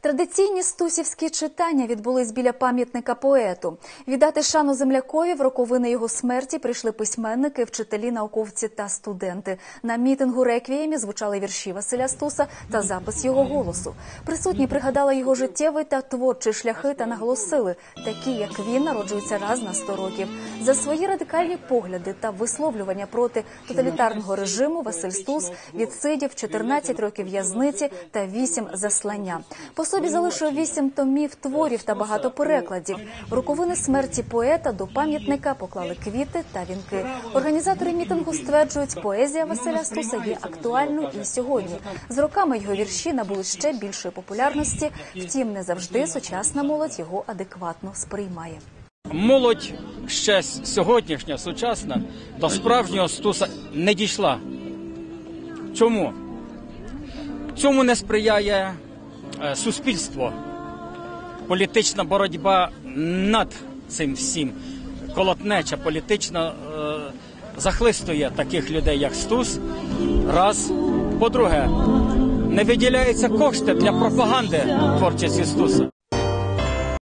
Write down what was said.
Традиційні стусівські читання відбулись біля пам'ятника поету. Віддати шану землякові в роковини його смерті прийшли письменники, вчителі, науковці та студенти. На мітингу реквіємі звучали вірші Василя Стуса та запис його голосу. Присутні пригадали його життєвий та творчі шляхи та наголосили, такі як він народжуються раз на 100 років. За свої радикальні погляди та висловлювання проти тоталітарного режиму Василь Стус відсидів 14 років в'язниці та 8 заслання. Собі залишив 8 томів творів та багато перекладів. Роковини смерті поета до пам'ятника поклали квіти та вінки. Організатори мітингу стверджують, поезія Василя Стуса є актуальною і сьогодні. З роками його вірші набули ще більшої популярності. Втім, не завжди сучасна молодь його адекватно сприймає. Молодь ще сьогоднішня, сучасна, до справжнього стуса не дійшла. Чому? Цьому не сприяє суспільство, політична боротьба над цим всім. Колотнеча політична е, захлистує таких людей, як Стус. Раз. По-друге, не виділяються кошти для пропаганди творчості Стуса.